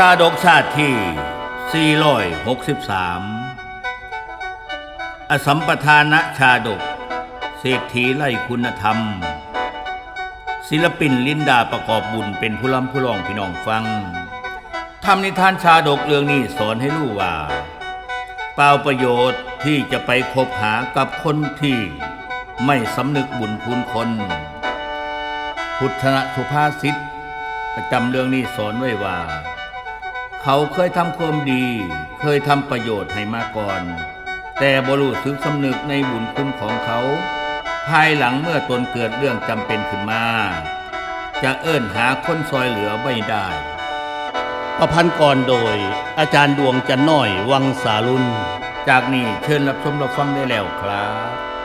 ชาดกชาติที่ 463 อสัมปทานะชาดก เศรษฐีไล่คุณธรรม ศิลปินลินดาประกอบบุญเป็นผู้ล้ำผู้ร้องพี่น้องฟังทำนิทานชาดกเรื่องนี้สอนให้รู้ว่า เปล่าประโยชน์ที่จะไปคบหากับคนที่ไม่สำนึกบุญคุณคน พุทธนะสุภาษิตประจำเรื่องนี้สอนไว้ว่า เขาเคยทำความดี เคยทำประโยชน์ให้มาก่อน แต่บรู้สึกสำนึกในบุญคุณของเขา ภายหลังเมื่อตนเกิดเรื่องจำเป็นขึ้นมา จะเอิ้นหาคนซอยเหลือไม่ได้ ประพันธ์ก่อนโดย อาจารย์ดวงจันน้อยวังสาลุนจากนี้เชิญรับชมรับฟังได้แล้วครับ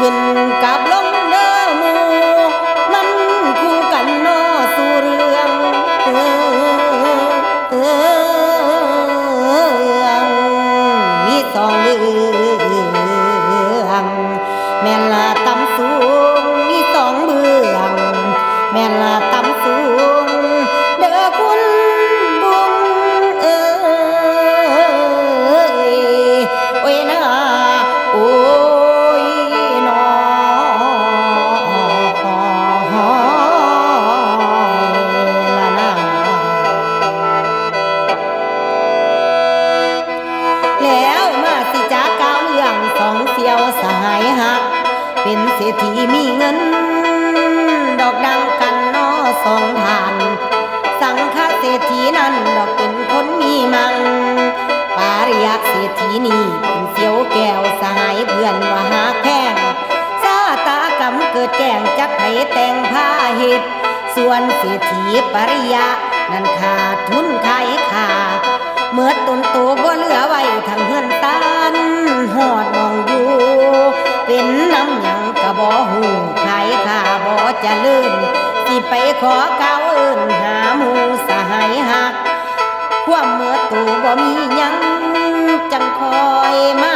ขึ้นกับลงเด้อมูมันคู่กันนอสู่เรื่องเออเออมีสองเรื่อง เป็นเศรษฐีมีเงิน ดอกดังกันนอสองทาน สังฆเศรษฐีนั้นดอกเป็นคนมีมัง ปาริยะเศรษฐีนี่เป็นเสียวแก้วสหายเพื่อนว่าหาแข้งซาตากรรมเกิดแก่งจักไผแต่งผ้าเห็ดส่วนเศรษฐีปริยะนั้นขาดทุนขายขาเมื่อตนโตบ่เหลือไว้ทางเฮือนตานหอดมองอยู่เป็นน้ำ บ่หูขายขาบ่จะลืมสิไปขอก้าเอิ้นหาหมูสหายหัก ความเมื่อตูบ่มียังจังคอยมา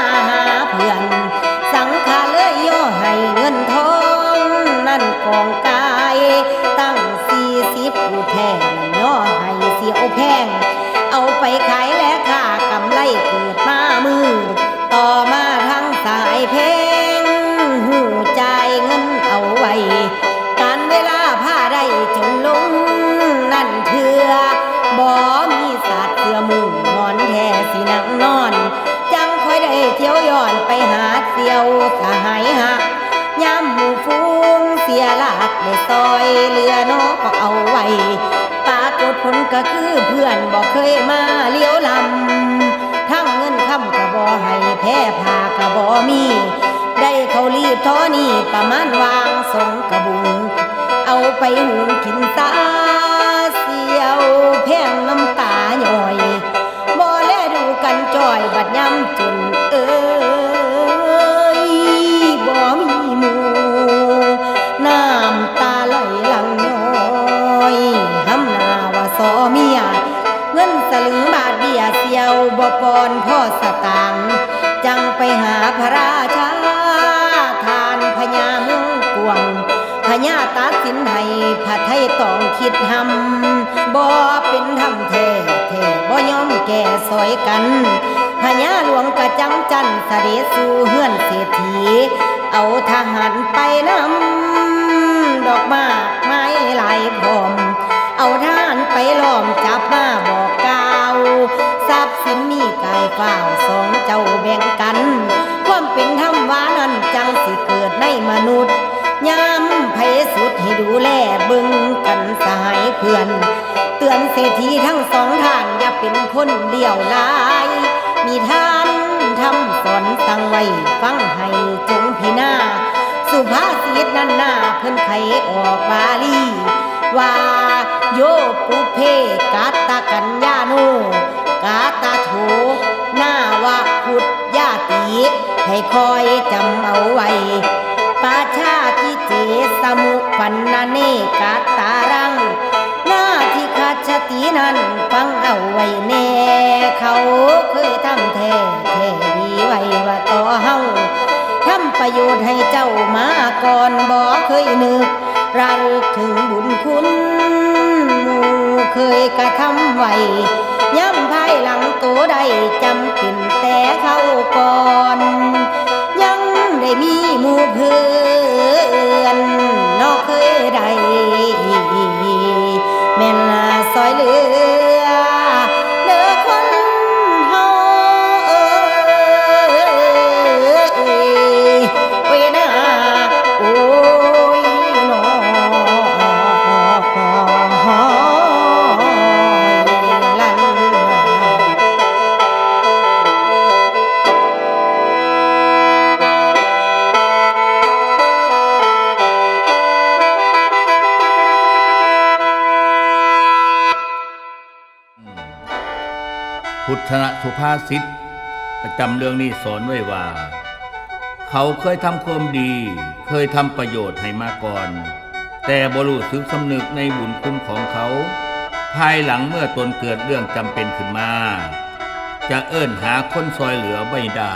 คนก็คือเพื่อนบอกเคยมาเลี้ยวลำทั้งเงินคำกระบอให้แพ้พากระบอมี ได้เขารีบท้อนี่ประมาณว่า บปอนพ่อสตางจังไปหาพระราชาทานพญาเมืองกวงพญาตัดสินให้พระไทยต้องคิดหำบ่เป็นทำแท้แท้บ่ยอมแก่ซอยกันพญาหลวงกระจำจันทร์เสด็จสู่เฮือนเศรษฐี เอาทหารไปนำดอกมากไม้ มีกายกล่าวสองเจ้าแบ่งกัน ความเป็นธรรมวานั้นจังสิเกิดในมนุษย์ยามไผสุดให้ดูแลบึงกันสหายเพื่อน เตือนเศรษฐีทั้งสองท่านอย่าเป็นคนเดียวลาย มีท่านทำสอนสั่งไว้ฟังให้จงพินาสุภาษิตนั้นหน้าเพิ่นไขออกบาลี ว่าโยปุเพกาตากัญญาโนกาตาโถ หน้าวะพุทธญาติ ให้คอยจำเอาไว้ปาชาติเจสมุปันนาเนกาตารัง หน้าที่ขาดชตินั้นฟังเอาไว้แน่ เขาเคยทำแท้แท้ดีไว้ว่าต่อเฮาทำประโยชน์ให้เจ้ามาก่อนบอกเคยนึกระลึกถึงบุญคุณหมู่เคยกระทำไว้ ตัวใดจำเป็นแต่เข้าก่อน ยังได้มีหมู่เพื่อนนอกเคยได้แม่นลาซอยเลือ พุทธะสุภาษิตประจำเรื่องนี้สอนไว้ว่า เขาเคยทำความดี เคยทำประโยชน์ให้มาก่อน แต่บรู้สึกสำนึกในบุญคุณของเขา ภายหลังเมื่อตนเกิดเรื่องจำเป็นขึ้นมา จะเอิ้นหาคนซอยเหลือไม่ได้